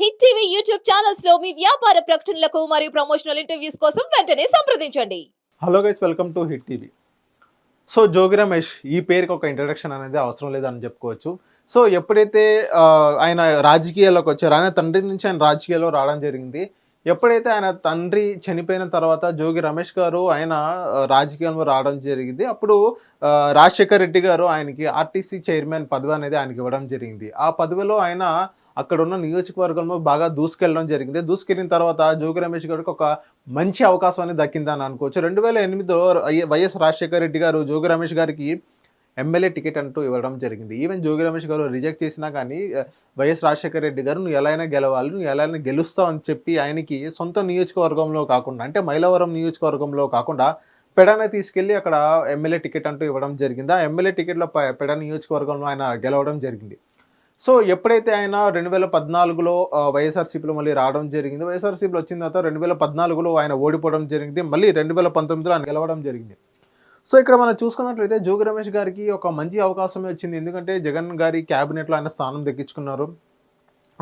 Hit TV YouTube ఛానల్స్లో మీ వ్యాపార ప్రకటనలకు మరియు ప్రమోషనల్ ఇంటర్వ్యూస్ కోసం వెంటనే సంప్రదించండి. Hello guys welcome to Hit TV so Jogi Ramesh ఈ పేరుకి ఒక ఇంట్రడక్షన్ అనేది అవసరం లేదని చెప్పుకోవచ్చు. సో ఎప్పుడైతే ఆయన రాజకీయాల్లోకి వచ్చారు ఆయన తండ్రి నుంచి ఆయన రాజకీయాల్లో రావడం జరిగింది. ఎప్పుడైతే ఆయన తండ్రి చనిపోయిన తర్వాత జోగి రమేష్ గారు ఆయన రాజకీయంలో రాజకీయాల్లో రావడం జరిగింది. అప్పుడు రాజశేఖర్ రెడ్డి గారు ఆయనకి ఆర్టీసీ చైర్మన్ పదవి అనేది ఆయనకి ఇవ్వడం జరిగింది. ఆ పదవిలో ఆయన అక్కడ ఉన్న నియోజకవర్గంలో బాగా దూసుకెళ్ళడం జరిగింది. దూసుకెళ్ళిన తర్వాత జోగి రమేష్ గారికి ఒక మంచి అవకాశాన్ని దక్కిందని అనుకోవచ్చు. రెండు వేల ఎనిమిదిలో వైఎస్ రాజశేఖర రెడ్డి గారు జోగి రమేష్ గారికి ఎమ్మెల్యే టికెట్ అంటూ ఇవ్వడం జరిగింది. ఈవెన్ జోగి రమేష్ గారు రిజెక్ట్ చేసినా కానీ వైఎస్ రాజశేఖర రెడ్డి గారు నువ్వు ఎలా అయినా గెలవాలి నువ్వు ఎలా అయినా గెలుస్తావు అని చెప్పి ఆయనకి సొంత నియోజకవర్గంలో కాకుండా అంటే మైలవరం నియోజకవర్గంలో కాకుండా పెడన తీసుకెళ్ళి అక్కడ ఎమ్మెల్యే టికెట్ అంటూ ఇవ్వడం జరిగింది. ఆ ఎమ్మెల్యే టికెట్లో పెడ నియోజకవర్గంలో ఆయన గెలవడం జరిగింది. సో ఎప్పుడైతే ఆయన రెండు వేల పద్నాలుగులో వైఎస్ఆర్సీపీలో మళ్ళీ రావడం జరిగింది. వైఎస్ఆర్సీపీలో వచ్చిన తర్వాత రెండు వేల పద్నాలుగులో ఆయన ఓడిపోవడం జరిగింది. మళ్ళీ రెండు వేల పంతొమ్మిదిలో ఆయన గెలవడం జరిగింది. సో ఇక్కడ మనం చూసుకున్నట్లయితే జోగి రమేష్ గారికి ఒక మంచి అవకాశమే వచ్చింది. ఎందుకంటే జగన్ గారి క్యాబినెట్లో ఆయన స్థానం దక్కించుకున్నారు.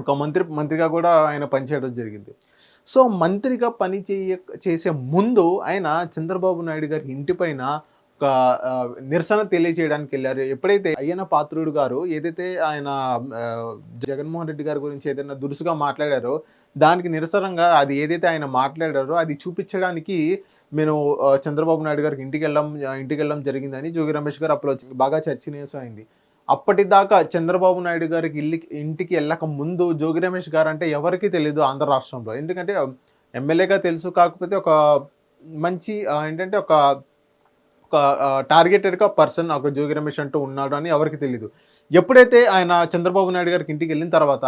ఒక మంత్రి మంత్రిగా కూడా ఆయన పనిచేయడం జరిగింది. సో మంత్రిగా పని చేయ చేసే ముందు ఆయన చంద్రబాబు నాయుడు గారి ఇంటిపైన ఒక నిరసన తెలియజేయడానికి వెళ్ళారు. ఎప్పుడైతే అయ్యన పాత్రుడు గారు ఏదైతే ఆయన జగన్మోహన్ రెడ్డి గారి గురించి ఏదైనా దురుసుగా మాట్లాడారో దానికి నిరసనంగా అది ఏదైతే ఆయన మాట్లాడారో అది చూపించడానికి నేను చంద్రబాబు నాయుడు గారికి ఇంటికి వెళ్ళడం ఇంటికి వెళ్ళడం జరిగిందని జోగి రమేష్ గారు అప్పుడు బాగా చర్చనీయం అయింది అప్పటిదాకా చంద్రబాబు నాయుడు గారికి ఇల్లు ఇంటికి వెళ్ళక ముందు జోగి రమేష్ గారు అంటే ఎవరికీ తెలియదు ఆంధ్ర రాష్ట్రంలో. ఎందుకంటే ఎమ్మెల్యేగా తెలుసు కాకపోతే ఒక మంచి ఏంటంటే ఒక టార్గెటెడ్గా పర్సన్ ఒక జోగి రమేష్ అంటూ ఉన్నాడు అని ఎవరికి తెలియదు ఎప్పుడైతే ఆయన చంద్రబాబు నాయుడు గారికి ఇంటికి వెళ్ళిన తర్వాత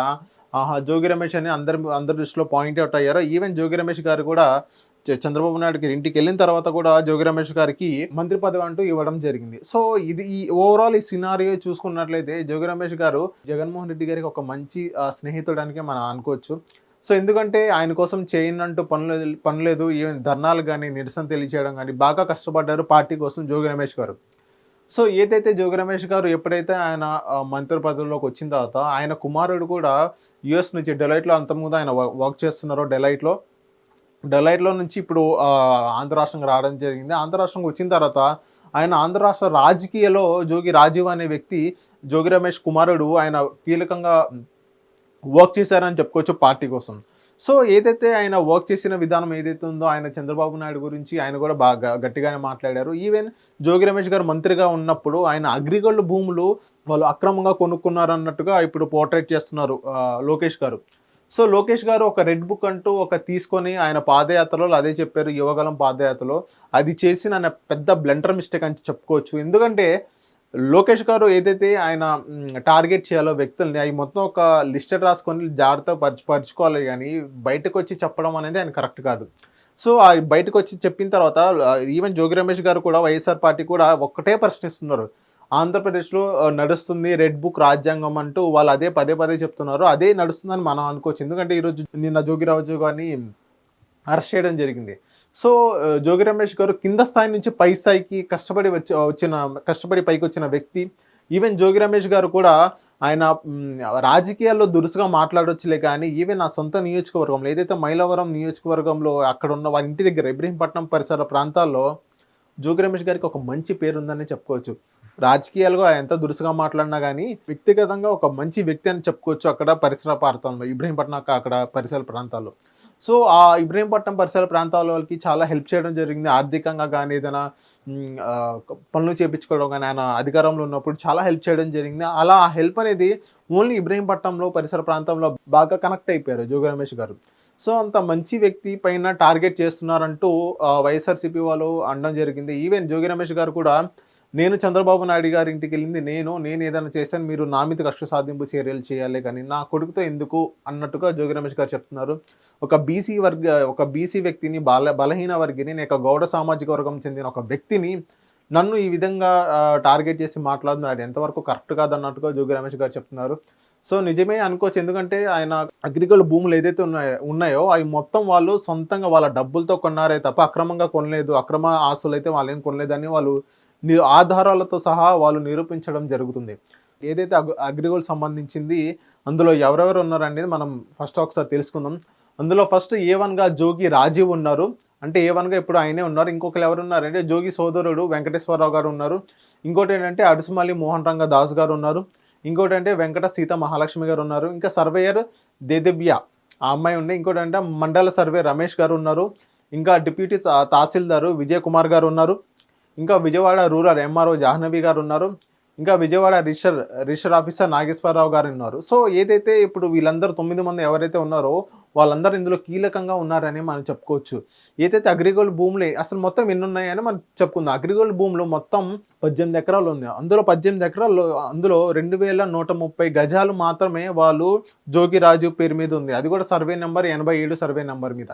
ఆహా జోగి రమేష్ అని అందరి అందరి దృష్టిలో పాయింట్ అవుట్ అయ్యారో ఈవెన్ జోగి రమేష్ గారు కూడా చంద్రబాబు నాయుడు గారి ఇంటికి వెళ్ళిన తర్వాత కూడా జోగి రమేష్ గారికి మంత్రి పదవి అంటూ ఇవ్వడం జరిగింది. సో ఇది ఈ ఓవరాల్ ఈ సినారియో చూసుకున్నట్లయితే జోగి రమేష్ గారు జగన్మోహన్ రెడ్డి గారికి ఒక మంచి స్నేహితుడానికి మనం అనుకోవచ్చు. సో ఎందుకంటే ఆయన కోసం చేయనంటూ పనులు పనులేదు ఈవెన్ ధర్నాలు కానీ నిరసన తెలియచేయడం కానీ బాగా కష్టపడ్డారు పార్టీ కోసం జోగి రమేష్ గారు. సో ఏదైతే జోగి రమేష్ గారు ఎప్పుడైతే ఆయన మంత్రి పదవిలోకి వచ్చిన తర్వాత ఆయన కుమారుడు కూడా యుఎస్ నుంచి డెలైట్లో అంతకుముందు ఆయన వర్క్ చేస్తున్నారు డెలైట్లో. డెలైట్లో నుంచి ఇప్పుడు ఆంధ్ర రాష్ట్రంకి రావడం జరిగింది. ఆంధ్ర రాష్ట్రంకి వచ్చిన తర్వాత ఆయన ఆంధ్ర రాష్ట్ర రాజకీయలో జోగి రాజీవ్ అనే వ్యక్తి జోగి రమేష్ కుమారుడు ఆయన కీలకంగా వర్క్ చేశారని చెప్పుకోవచ్చు పార్టీ కోసం. సో ఏదైతే ఆయన వర్క్ చేసిన విధానం ఏదైతే ఉందో ఆయన చంద్రబాబు నాయుడు గురించి ఆయన కూడా బాగా గట్టిగానే మాట్లాడారు. ఈవెన్ జోగి రమేష్ గారు మంత్రిగా ఉన్నప్పుడు ఆయన అగ్రిగోల్డ్ భూములు వాళ్ళు అక్రమంగా కొనుక్కున్నారు అన్నట్టుగా ఇప్పుడు పోర్ట్రేట్ చేస్తున్నారు లోకేష్ గారు. సో లోకేష్ గారు ఒక రెడ్ బుక్ అంటూ ఒక తీసుకొని ఆయన పాదయాత్రలో అదే చెప్పారు యువగలం పాదయాత్రలో. అది చేసిన పెద్ద బ్లెండర్ మిస్టేక్ అని చెప్పుకోవచ్చు. ఎందుకంటే లోకేష్ గారు ఏదైతే ఆయన టార్గెట్ చేయాలో వ్యక్తుల్ని అవి మొత్తం ఒక లిస్టెడ్ రాసుకొని జాగ్రత్త పరచు పరుచుకోవాలి కానీ బయటకు వచ్చి చెప్పడం అనేది ఆయన కరెక్ట్ కాదు. సో ఆ బయటకు వచ్చి చెప్పిన తర్వాత ఈవెన్ జోగి రమేష్ గారు కూడా వైఎస్ఆర్ పార్టీ కూడా ఒక్కటే ప్రశ్నిస్తున్నారు. ఆంధ్రప్రదేశ్లో నడుస్తుంది రెడ్ బుక్ రాజ్యాంగం అంటూ వాళ్ళు అదే పదే పదే చెప్తున్నారు. అదే నడుస్తుందని మనం అనుకోవచ్చు. ఎందుకంటే ఈరోజు నిన్న జోగిరాజు గారిని అరెస్ట్ చేయడం జరిగింది. సో జోగి రమేష్ గారు కింద స్థాయి నుంచి పై స్థాయికి కష్టపడి వచ్చి వచ్చిన కష్టపడి పైకి వచ్చిన వ్యక్తి. ఈవెన్ జోగి రమేష్ గారు కూడా ఆయన రాజకీయాల్లో దురుసుగా మాట్లాడొచ్చులే కానీ ఈవెన్ నా సొంత నియోజకవర్గంలో ఏదైతే మైలవరం నియోజకవర్గంలో అక్కడ ఉన్న వారి ఇంటి దగ్గర ఇబ్రహీంపట్నం పరిసర ప్రాంతాల్లో జోగి రమేష్ గారికి ఒక మంచి పేరు ఉందని చెప్పుకోవచ్చు. రాజకీయాలుగా ఆయన ఎంత దురుసుగా మాట్లాడినా కానీ వ్యక్తిగతంగా ఒక మంచి వ్యక్తి అని చెప్పుకోవచ్చు అక్కడ పరిసర ప్రాంతంలో ఇబ్రహీంపట్నం అక్కడ పరిసర ప్రాంతాల్లో. సో ఆ ఇబ్రహీంపట్నం పరిసర ప్రాంతాల వాళ్ళకి చాలా హెల్ప్ చేయడం జరిగింది. ఆర్థికంగా కానీ ఏదైనా పనులు చేయించుకోవడం కానీ ఆయన అధికారంలో ఉన్నప్పుడు చాలా హెల్ప్ చేయడం జరిగింది. అలా ఆ హెల్ప్ అనేది ఓన్లీ ఇబ్రహీంపట్నంలో పరిసర ప్రాంతంలో బాగా కనెక్ట్ అయిపోయారు జోగి రమేష్ గారు. సో అంత మంచి వ్యక్తి పైన టార్గెట్ చేస్తున్నారంటూ వైఎస్ఆర్సీపీ వాళ్ళు అనడం జరిగింది. ఈవెన్ జోగి రమేష్ గారు కూడా నేను చంద్రబాబు నాయుడు గారి ఇంటికి వెళ్ళింది నేను నేను ఏదైనా చేశాను మీరు నా మీద కష్ట సాధింపు చర్యలు చేయాలి కానీ నా కొడుకుతో ఎందుకు అన్నట్టుగా జోగి రమేష్ గారు చెప్తున్నారు. ఒక బీసీ వర్గ ఒక బీసీ వ్యక్తిని బల బలహీన వర్గిని నేను ఒక గౌడ సామాజిక వర్గం చెందిన ఒక వ్యక్తిని నన్ను ఈ విధంగా టార్గెట్ చేసి మాట్లాడుతున్నారు. అది ఎంతవరకు కరెక్ట్ కాదన్నట్టుగా జోగి రమేష్ గారు చెప్తున్నారు. సో నిజమే అనుకోవచ్చు. ఎందుకంటే ఆయన అగ్రికల్ భూములు ఏదైతే ఉన్నాయో ఉన్నాయో అవి మొత్తం వాళ్ళు సొంతంగా వాళ్ళ డబ్బులతో కొన్నారే తప్ప అక్రమంగా కొనలేదు. అక్రమ ఆస్తులు అయితే వాళ్ళు ఏం కొనలేదని వాళ్ళు ఆధారాలతో సహా వాళ్ళు నిరూపించడం జరుగుతుంది. ఏదైతే అగ్ అగ్రిగోల్డ్ సంబంధించింది అందులో ఎవరెవరు ఉన్నారు అనేది మనం ఫస్ట్ ఒకసారి తెలుసుకుందాం. అందులో ఫస్ట్ ఏ వన్గా జోగి రాజీవ్ ఉన్నారు. అంటే ఏ వన్గా ఇప్పుడు ఆయనే ఉన్నారు. ఇంకొకరు ఎవరు ఉన్నారంటే జోగి సోదరుడు వెంకటేశ్వరరావు గారు ఉన్నారు. ఇంకోటి ఏంటంటే అడుసుమల్లి మోహన్ రంగ దాస్ గారు ఉన్నారు. ఇంకోటి అంటే వెంకట సీత మహాలక్ష్మి గారు ఉన్నారు. ఇంకా సర్వేయర్ దేదివ్య ఆ అమ్మాయి ఉండే. ఇంకోటి అంటే మండల సర్వే రమేష్ గారు ఉన్నారు. ఇంకా డిప్యూటీ తహసీల్దారు విజయ్ కుమార్ గారు ఉన్నారు. ఇంకా విజయవాడ రూరల్ ఎంఆర్ఓ జాహ్నవి గారు ఉన్నారు. ఇంకా Vijayawada register register officer Nageswara Rao గారు ఉన్నారు. సో ఏదైతే ఇప్పుడు వీళ్ళందరూ తొమ్మిది మంది ఎవరైతే ఉన్నారో వాళ్ళందరూ ఇందులో కీలకంగా ఉన్నారని మనం చెప్పుకోవచ్చు. ఏదైతే అగ్రిగోల్డ్ భూములు అసలు మొత్తం ఎన్ని ఉన్నాయని మనం చెప్పుకుందాం. అగ్రిగోల్డ్ భూములు మొత్తం పద్దెనిమిది ఎకరాలు ఉంది. అందులో పద్దెనిమిది ఎకరాలు అందులో రెండు వేల నూట ముప్పై గజాలు మాత్రమే వాళ్ళు జోగిరాజు పేరు మీద ఉంది. అది కూడా సర్వే నెంబర్ ఎనభై ఏడు సర్వే నెంబర్ మీద.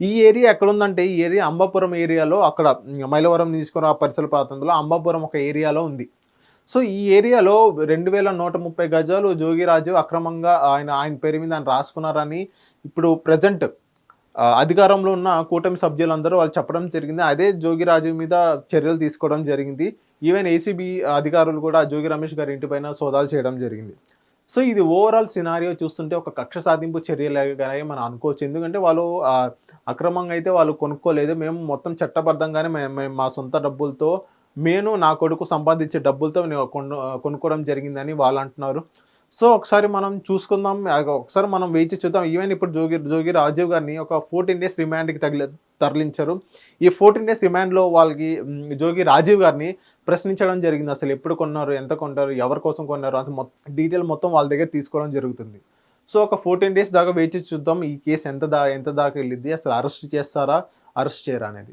ఈ ఏరియా ఎక్కడ ఉందంటే ఈ ఏరియా అంబాపురం ఏరియాలో అక్కడ మైలవరం తీసుకున్న ఆ పరిసర ప్రాంతంలో అంబాపురం ఒక ఏరియాలో ఉంది. సో ఈ ఏరియాలో రెండు వేల నూట ముప్పై గజాలు జోగిరాజు అక్రమంగా ఆయన ఆయన పేరు మీద ఆయన రాసుకున్నారని ఇప్పుడు ప్రజెంట్ అధికారంలో ఉన్న కూటమి సభ్యులందరూ వాళ్ళు చెప్పడం జరిగింది. అదే జోగిరాజు మీద చర్యలు తీసుకోవడం జరిగింది. ఈవెన్ ఏసీబీ అధికారులు కూడా జోగి రమేష్ గారి ఇంటిపైన సోదాలు చేయడం జరిగింది. సో ఇది ఓవరాల్ సినారియో చూస్తుంటే ఒక కక్ష సాధింపు చర్యలుగానే మనం అనుకోవచ్చు. ఎందుకంటే వాళ్ళు అక్రమంగా అయితే వాళ్ళు కొనుక్కోలేదు. మేము మొత్తం చట్టబద్ధంగానే మేము మేము మా సొంత డబ్బులతో నేను నా కొడుకు సంపాదించే డబ్బులతో నేను కొను కొనుక్కోవడం జరిగిందని వాళ్ళు అంటున్నారు. సో ఒకసారి మనం చూసుకుందాం. ఒకసారి మనం వేచి చూద్దాం. ఈవెన్ ఇప్పుడు జోగి జోగి రాజీవ్ గారిని ఒక ఫోర్టీన్ డేస్ రిమాండ్కి తగిలి తరలించారు. ఈ ఫోర్టీన్ డేస్ రిమాండ్లో వాళ్ళకి జోగి రాజీవ్ గారిని ప్రశ్నించడం జరిగింది. అసలు ఎప్పుడు కొన్నారు ఎంత కొంటారు ఎవరి కోసం కొన్నారు అంత మొత్తం డీటెయిల్ మొత్తం వాళ్ళ దగ్గర తీసుకోవడం జరుగుతుంది. సో ఒక ఫోర్టీన్ డేస్ దాకా వేచి చూద్దాం. ఈ కేసు ఎంత దా ఎంత దాకా వెళ్ళిద్ది? అసలు అరెస్ట్ చేస్తారా అరెస్ట్ చేయరా అనేది.